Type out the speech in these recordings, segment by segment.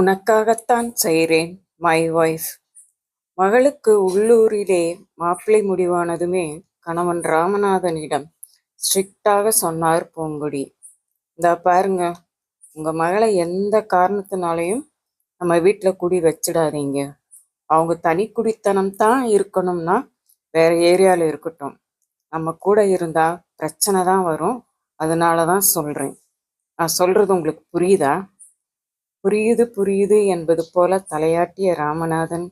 உனக்காகத்தான் செய்கிறேன் my wife மகளுக்கு உள்ளூரிலே மாப்பிள்ளை முடிவானதுமே கணவன் ராமநாதனிடம் ஸ்ட்ரிக்டாக சொன்னார் பூங்குடி. இந்த பாருங்க உங்கள் மகளை எந்த காரணத்தினாலையும் நம்ம வீட்டில் குடி வச்சிடாதீங்க. அவங்க தனி குடித்தனம் தான் இருக்கணும்னா வேற ஏரியாவில் இருக்கட்டும். நம்ம கூட இருந்தால் பிரச்சனை தான் வரும். அதனால தான் சொல்கிறேன் நான் சொல்கிறது உங்களுக்கு புரியுதா? புரியுது புரியுது என்பது போல தலையாட்டிய ராமநாதன்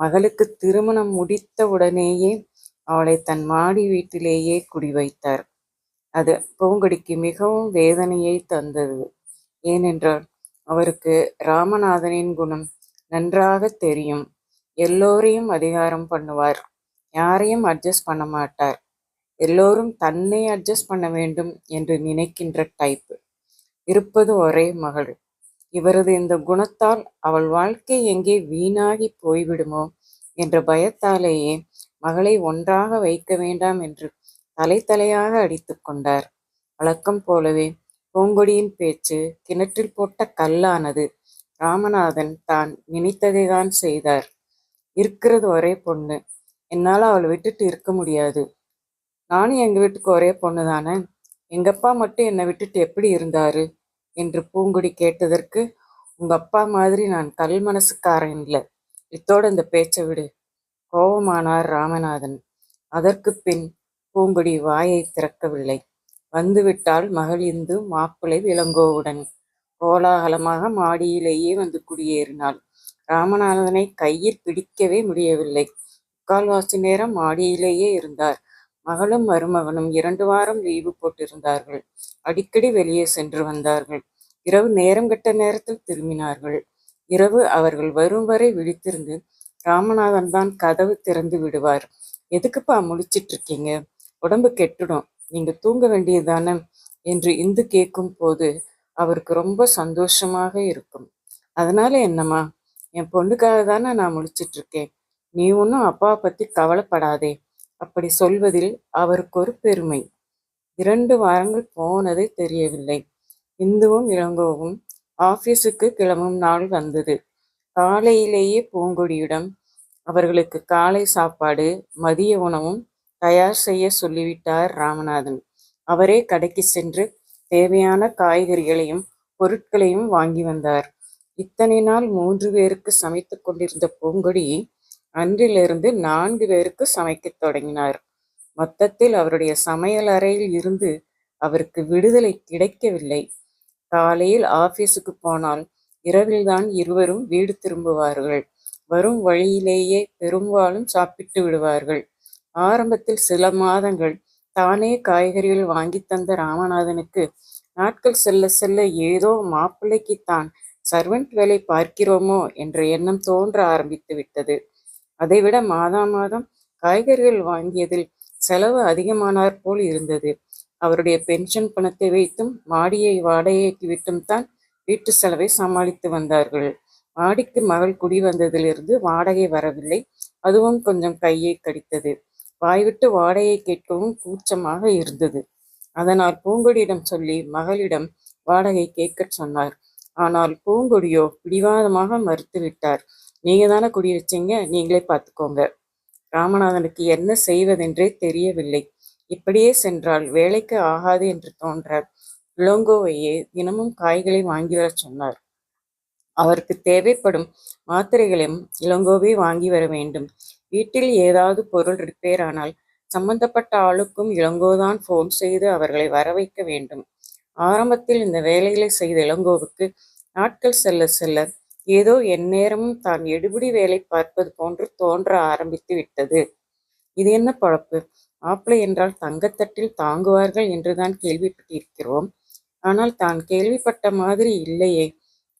மகளுக்கு திருமணம் முடித்த உடனேயே அவளை தன் மாடி வீட்டிலேயே குடிவைத்தார். அது பூங்கொடிக்கு மிகவும் வேதனையை தந்தது. ஏனென்றால் அவருக்கு ராமநாதனின் குணம் நன்றாக தெரியும். எல்லோரையும் அதிகாரம் பண்ணுவார். யாரையும் அட்ஜஸ்ட் பண்ண மாட்டார். எல்லோரும் தன்னை அட்ஜஸ்ட் பண்ண வேண்டும் என்று நினைக்கின்ற டைப் இருப்பது ஒரே மகள். இவரது இந்த குணத்தால் அவள் வாழ்க்கை எங்கே வீணாகி போய்விடுமோ என்ற பயத்தாலேயே மகளை ஒன்றாக வைக்க வேண்டாம் என்று தலை தலையாக அடித்து கொண்டார். வழக்கம் போலவே பூங்கொடியின் பேச்சு கிணற்றில் போட்ட கல்லானது ராமநாதன் தான் நினைத்ததை தான் செய்தார். இருக்கிறது ஒரே பொண்ணு. என்னால் அவளை விட்டுட்டு இருக்க முடியாது. நானும் எங்கள் வீட்டுக்கு ஒரே பொண்ணு தானே எங்கப்பா மட்டும் என்னை விட்டுட்டு எப்படி இருந்தாரு? என்று பூங்குடி கேட்டதற்கு உங்க அப்பா மாதிரி நான் கல் மனசுக்காரன் இல்லை. இத்தோடு இந்த பேச்சை விடு. கோபமானார் ராமநாதன். அதற்கு பின் பூங்குடி வாயை திறக்கவில்லை. வந்துவிட்டால் மகள் இந்து மாப்பிளை விளங்கோவுடன் கோலாகலமாக மாடியிலேயே வந்து குடியேறினாள். ராமநாதனை கையில் பிடிக்கவே முடியவில்லை. முக்கால்வாசி நேரம் மாடியிலேயே இருந்தார். மகளும் மருமகனும் இரண்டு வாரம் லீவு போட்டிருந்தார்கள். அடிக்கடி வெளியே சென்று வந்தார்கள். இரவு நேரம் கெட்ட நேரத்தில் திரும்பினார்கள். இரவு அவர்கள் வரும் வரை விழித்திருந்து ராமநாதன் தான் கதவு திறந்து விடுவார். எதுக்குப்பா முழிச்சிட்டு இருக்கீங்க? உடம்பு கெட்டுடும். நீங்க தூங்க வேண்டியதானே என்று இந்து கேட்கும் போது அவருக்கு ரொம்ப சந்தோஷமாக இருக்கும். அதனால என்னம்மா? என் பொண்ணுக்காக தானே நான் முழிச்சிட்டு இருக்கேன். நீ ஒன்றும் அப்பாவை பத்தி கவலைப்படாதே. அப்படி சொல்வதில் அவருக்கு ஒரு பெருமை. இரண்டு வாரங்கள் போனதே தெரியவில்லை. இந்துவும் இளங்கோவும் ஆபீஸுக்கு கிளம்பும் நாள் வந்தது. காலையிலேயே பூங்கொடியிடம் அவர்களுக்கு காலை சாப்பாடு மதிய உணவும் தயார் செய்ய சொல்லிவிட்டார் ராமநாதன். அவரே கடைக்கு சென்று தேவையான காய்கறிகளையும் பொருட்களையும் வாங்கி வந்தார். இத்தனை நாள் மூன்று பேருக்கு சமைத்துக் கொண்டிருந்த பூங்கொடி அன்றிலிருந்து நான்கு பேருக்கு சமைக்கத் தொடங்கினார். மொத்தத்தில் அவருடைய சமையல் அறையில் இருந்து அவருக்கு விடுதலை கிடைக்கவில்லை. காலையில் ஆபீஸுக்கு போனால் இரவில்தான் இருவரும் வீடு திரும்புவார்கள். வரும் வழியிலேயே பெரும்பாலும் சாப்பிட்டு விடுவார்கள். ஆரம்பத்தில் சில மாதங்கள் தானே காய்கறிகள் வாங்கி தந்த ராமநாதனுக்கு நாட்கள் செல்ல செல்ல ஏதோ மாப்பிள்ளைக்கு தான் சர்வெண்ட் வேலை பார்க்கிறோமோ என்ற எண்ணம் தோன்ற ஆரம்பித்து விட்டது. அதைவிட மாதா மாதம் காய்கறிகள் வாங்கியதில் செலவு அதிகமானார் போல் இருந்தது. அவருடைய பென்ஷன் பணத்தை வைத்தும் மாடியை வாடகைக்கு விட்டும் தான் வீட்டு செலவை சமாளித்து வந்தார்கள். மாடிக்கு மகள் குடி வந்ததிலிருந்து வாடகை வரவில்லை. அதுவும் கொஞ்சம் கையை கடித்தது. வாய்விட்டு வாடகை கேட்கவும் கூச்சமாக இருந்தது. அதனால் பூங்கொடியிடம் சொல்லி மகளிடம் வாடகை கேட்கச் சொன்னார். ஆனால் பூங்கொடியோ பிடிவாதமாக மறுத்துவிட்டார். நீங்க தானே குடியிருச்சிங்க? நீங்களே பார்த்துக்கோங்க. ராமநாதனுக்கு என்ன செய்வதென்றே தெரியவில்லை. இப்படியே சென்றால் வேலைக்கு ஆகாது என்று தோன்ற இளங்கோவையே தினமும் காய்களை வாங்கி வரச் சொன்னார். அவருக்கு தேவைப்படும் மாத்திரைகளையும் இளங்கோவே வாங்கி வர வேண்டும். வீட்டில் ஏதாவது பொருள் ரிப்பேர் ஆனால் சம்பந்தப்பட்ட ஆளுக்கும் இளங்கோதான் போன் செய்து அவர்களை வர வைக்க வேண்டும். ஆரம்பத்தில் இந்த வேலைகளை செய்த இளங்கோவுக்கு நாட்கள் செல்ல செல்ல ஏதோ எந்நேரமும் தான் எடுபிடி வேலை பார்ப்பது போன்று தோன்ற ஆரம்பித்து விட்டது. இது என்ன பழப்பு? மாப்பிள்ளை என்றால் தங்கத்தட்டில் தாங்குவார்கள் என்றுதான் கேள்விப்பட்டிருக்கிறோம். ஆனால் தான் கேள்விப்பட்ட மாதிரி இல்லையே.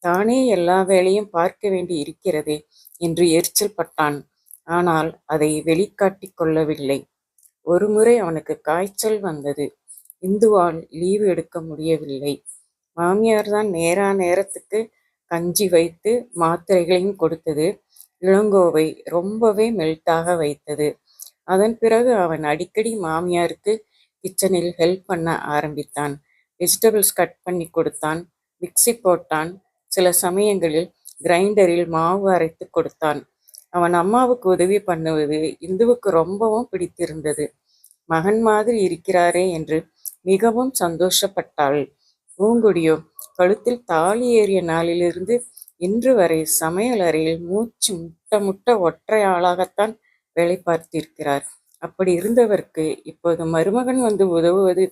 தானே எல்லா வேலையும் பார்க்க வேண்டி இருக்கிறதே என்று எரிச்சல் பட்டான். ஆனால் அதை வெளிக்காட்டி கொள்ளவில்லை. ஒருமுறை அவனுக்கு காய்ச்சல் வந்தது. இந்துவால் லீவு எடுக்க முடியவில்லை. மாமியார் தான் நேரா நேரத்துக்கு கஞ்சி வைத்து மாத்திரைகளையும் கொடுத்தது. இளங்கோவை ரொம்பவே மெல்ட்டாக வைத்தது. அதன் பிறகு அவன் அடிக்கடி மாமியாருக்கு கிச்சனில் ஹெல்ப் பண்ண ஆரம்பித்தான். வெஜிடபிள்ஸ் கட் பண்ணி கொடுத்தான் மிக்ஸி போட்டான். சில சமயங்களில் கிரைண்டரில் மாவு அரைத்து கொடுத்தான். அவன் அம்மாவுக்கு உதவி பண்ணுவது இந்துவுக்கு ரொம்பவும் பிடித்திருந்தது. மகன் மாதிரி இருக்கிறாரே என்று மிகவும் சந்தோஷப்பட்டாள். பூங்குடியோ கழுத்தில் தாலி ஏறிய நாளிலிருந்து இன்று வரை சமையல் அறையில் மூச்சு முட்ட முட்ட ஒற்றை ஆளாகத்தான் வேலை பார்த்திருக்கிறார். அப்படி இருந்தவருக்கு இப்போது மருமகன் வந்து உதவுவது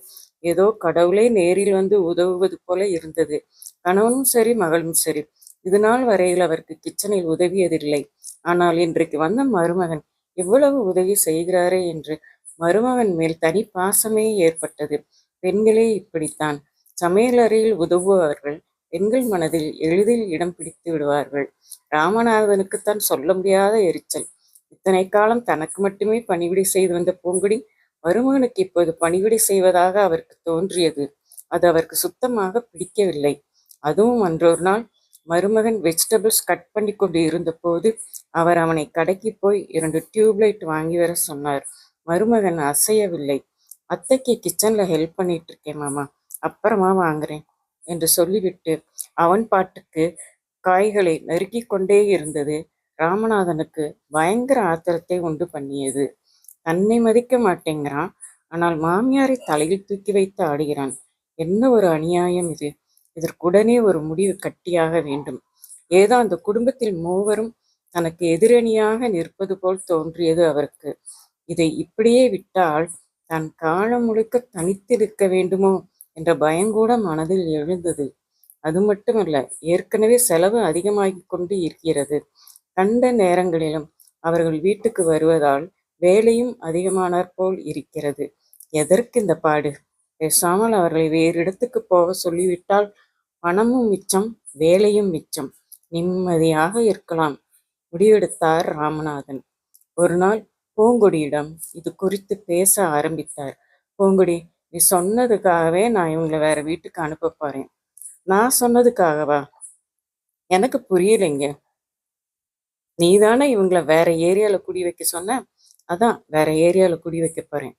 ஏதோ கடவுளே நேரில் வந்து உதவுவது போல இருந்தது. கணவனும் சரி மகளும் சரி. இது நாள் வரையில் அவருக்கு கிச்சனில் உதவியதில்லை. ஆனால் இன்றைக்கு வந்த மருமகன் இவ்வளவு உதவி செய்கிறாரே என்று மருமகன் மேல் தனி பாசமே ஏற்பட்டது. பெண்களே இப்படித்தான். சமையலறையில் உதவுபவர்கள் பெண்கள் மனதில் எளிதில் இடம் பிடித்து விடுவார்கள். ராமநாதனுக்குத்தான் சொல்ல முடியாத எரிச்சல். இத்தனை காலம் தனக்கு மட்டுமே பணிவிடை செய்து வந்த பூங்குடி மருமகனுக்கு இப்போது பணிவிடை செய்வதாக அவருக்கு தோன்றியது. அது அவருக்கு சுத்தமாக பிடிக்கவில்லை. அதுவும் அன்றொரு நாள் மருமகன் வெஜிடபிள்ஸ் கட் பண்ணி கொண்டு இருந்தபோது அவர் அவனை கடைக்கு போய் இரண்டு டியூப்லைட் வாங்கி வர சொன்னார். மருமகன் அசையவில்லை. அத்தைக்கு கிச்சனில் ஹெல்ப் பண்ணிட்டு இருக்கேன் மாமா. அப்புறமா வாங்குறேன் என்று சொல்லிவிட்டு அவன் பாட்டுக்கு காய்களை நறுக்கி கொண்டே இருந்தது. ராமநாதனுக்கு பயங்கர ஆத்திரத்தை உண்டு பண்ணியது. தன்னை மதிக்க மாட்டேங்கிறான். ஆனால் மாமியாரை தலையில் தூக்கி வைத்து ஆடுகிறான். என்ன ஒரு அநியாயம் இது? இதற்குடனே ஒரு முடிவு கட்டியாக வேண்டும். ஏதோ அந்த குடும்பத்தில் மூவரும் தனக்கு எதிரணியாக நிற்பது போல் தோன்றியது அவருக்கு. இதை இப்படியே விட்டால் தான் காலம் முழுக்க தனித்திருக்க வேண்டுமோ? என்ற பயங்கூட மனதில் எழுந்தது. அது மட்டுமல்ல ஏற்கனவே செலவு அதிகமாகிக் கொண்டு இருக்கிறது. கண்ட நேரங்களிலும் அவர்கள் வீட்டுக்கு வருவதால் வேலையும் அதிகமானாற் போல் இருக்கிறது. எதற்கு இந்த பாடு? பேசாமல் அவர்களை வேறு இடத்துக்கு போக சொல்லிவிட்டால் பணமும் மிச்சம் வேலையும் மிச்சம். நிம்மதியாக இருக்கலாம். முடிவெடுத்தார் ராமநாதன். ஒரு நாள் பூங்கொடியிடம் இது குறித்து பேச ஆரம்பித்தார். பூங்கொடி நீ சொன்னதுக்காகவே நான் இவங்களை வேற வீட்டுக்கு அனுப்ப போறேன். நான் சொன்னதுக்காகவா? எனக்கு புரியலைங்க. நீ தானே இவங்கள வேற ஏரியாவில் குடி வைக்க சொன்ன? அதான் வேற ஏரியாவில் குடி வைக்க போறேன்.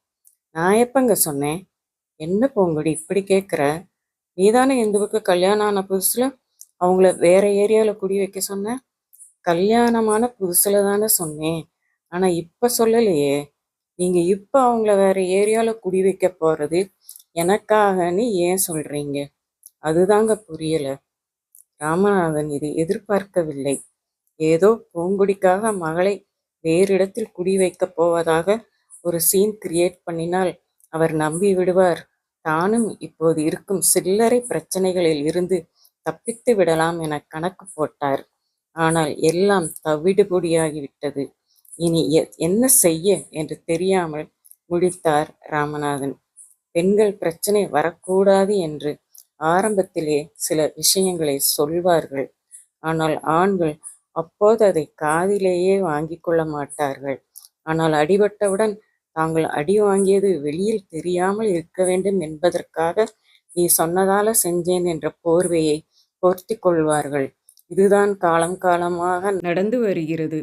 நான் எப்பங்க சொன்னேன்? என்ன பூங்கொடி இப்படி கேட்குற நீ தானே இந்துவுக்கு கல்யாணம் ஆன புதுசுல அவங்கள வேற ஏரியாவில் குடி வைக்க சொன்ன? கல்யாணமான புதுசுல தானே சொன்னேன். ஆனா இப்ப சொல்லலையே. நீங்கள் இப்போ அவங்கள வேற ஏரியாவில் குடி வைக்க போகிறது எனக்காகன்னு ஏன் சொல்கிறீங்க அதுதாங்க புரியலை. ராமநாதன் இது எதிர்பார்க்கவில்லை. ஏதோ பூங்குடிக்காக மகளை வேறு இடத்தில் குடி வைக்கப் போவதாக ஒரு சீன் கிரியேட் பண்ணினால் அவர் நம்பி விடுவார். தானும் இப்போது இருக்கும் சில்லறை பிரச்சனைகளில் இருந்து தப்பித்து விடலாம் என கணக்கு போட்டார். ஆனால் எல்லாம் தவிடுபொடியாகிவிட்டது. இனி என்ன செய்ய என்று தெரியாமல் முடித்தார் ராமநாதன். பெண்கள் பிரச்சனை வரக்கூடாது என்று ஆரம்பத்திலே சில விஷயங்களை சொல்வார்கள். ஆனால் ஆண்கள் அப்போது அதை காதிலேயே வாங்கிக் கொள்ள மாட்டார்கள். ஆனால் அடிபட்டவுடன் தாங்கள் அடி வாங்கியது வெளியில் தெரியாமல் இருக்க வேண்டும் என்பதற்காக நீ சொன்னதால செஞ்சேன் என்ற போர்வையை போர்த்தி கொள்வார்கள். இதுதான் காலம் காலமாக நடந்து வருகிறது.